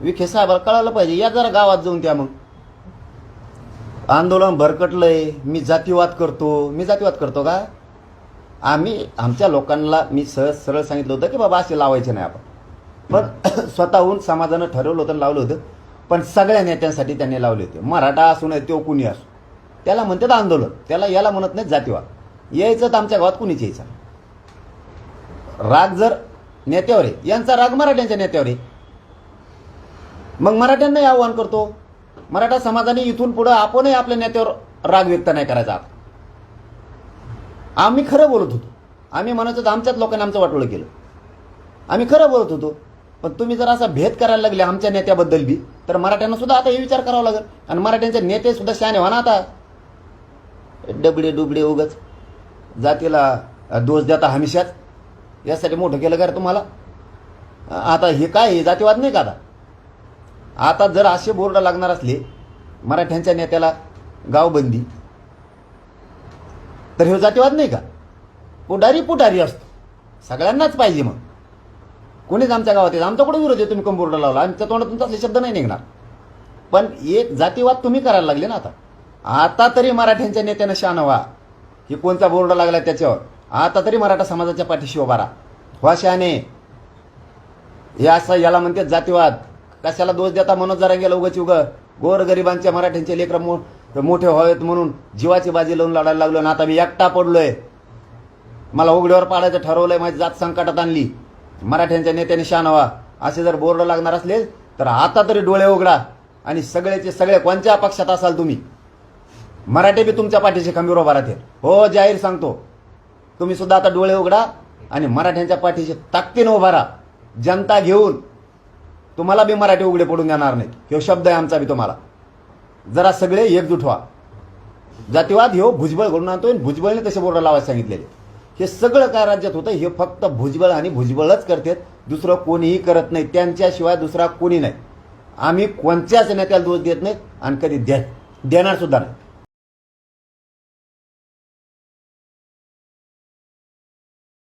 विखे साहेबाला कळालं पाहिजे. या जरा गावात जाऊन त्या मग. आंदोलन भरकटलंय. मी जातीवाद करतो. मी जातीवाद करतो का? आम्ही आमच्या लोकांना मी सहज सरळ सांगितलं होतं की बाबा असे लावायचे नाही आपण. पण स्वतःहून समाजानं ठरवलं होतं लावलं होतं. पण सगळ्या नेत्यांसाठी त्यांनी लावले होते. मराठा असू नये तो कुणी असो. त्याला म्हणतात आंदोलन. त्याला याला म्हणत नाही जातीवाद. यायचं तर आमच्या गावात कुणीच यायचं राग जर नेत्यावर आहे. यांचा राग मराठ्यांच्या नेत्यावर आहे. मग मराठ्यांनाही आव्हान करतो. मराठा समाजाने इथून पुढं आपणही आपल्या नेत्यावर राग व्यक्त नाही करायचा. आम्ही खरं बोलत होतो. आम्ही म्हणत होतो आमच्याच लोकांनी आमचं वाटोळं केलं. आम्ही खरं बोलत होतो. पण तुम्ही जर असा भेद करायला लागले आमच्या नेत्याबद्दल बी तर मराठ्यांना सुद्धा आता हे विचार करावा लागेल. आणि मराठ्यांचे नेते सुद्धा शाने व्हा ना आता. डबडे डुबडे उगच. जातीला दोष देता हमेशाच. यासाठी मोठं केलं का रे तुम्हाला? आता हे काय हे जातीवाद नाही का आता? आता जर असे बोर्ड लागणार असले मराठ्यांच्या नेत्याला गावबंदी तर हे जातीवाद नाही का? पुढारी पुढारी असतो. सगळ्यांनाच पाहिजे मग. कोणीच आमच्या गावात येत आमचा कुठे विरोध आहे? तुम्ही कंबोर्ड लावला? आमच्या तोंडातून तसले शब्द नाही निघणार. पण एक जातीवाद तुम्ही करायला लागले ना आता. आता तरी मराठ्यांच्या नेत्यानं शान व्हा हे कोणता बोर्ड लागला त्याच्यावर? आता तरी मराठा समाजाच्या पाठीशी उभारा हो व्हा शहाणे. हे असं याला म्हणते जातीवाद. कशाला दोष देता मनोज जरा गेलं उगाच उग. गोरगरिबांच्या मराठ्यांचे लेकर मो मोठे व्हावेत म्हणून जीवाची बाजी लावून लढायला लागलो आणि आता मी एकटा पडलोय. मला उघड्यावर पाडायचं ठरवलंय माझी जात संकटात आणली. मराठ्यांच्या नेत्याने शान व्हा असे जर बोर्ड लागणार असले तर आता तरी डोळे उघडा. आणि सगळेचे सगळे कोणत्या पक्षात असाल तुम्ही? मराठे बी तुमच्या पाठीशी खंबीर उभा राहतील. हो जाहीर सांगतो. तुम्ही सुद्धा आता डोळे उघडा आणि मराठ्यांच्या पाठीशी ताकदीनं उभा राहा. जनता घेऊन तुम्हाला बी मराठी उघडे पडून देणार नाही ह्यो शब्द आहे आमचा बी तुम्हाला. जरा सगळे एकजूट व्हा. जातीवाद ह्यो भुजबळ घडून आणतोय आणि भुजबळने तसे बोर्ड लावायला सांगितलेले. हे सगळं काय राज्यात होतं हे फक्त भुजबळ आणि भुजबळच करतात. दुसरं कोणीही करत नाही. त्यांच्याशिवाय दुसरा कोणी नाही. आम्ही कोणत्याच नेत्याला दोष देत नाहीत आणि कधी दे देणार सुद्धा नाही.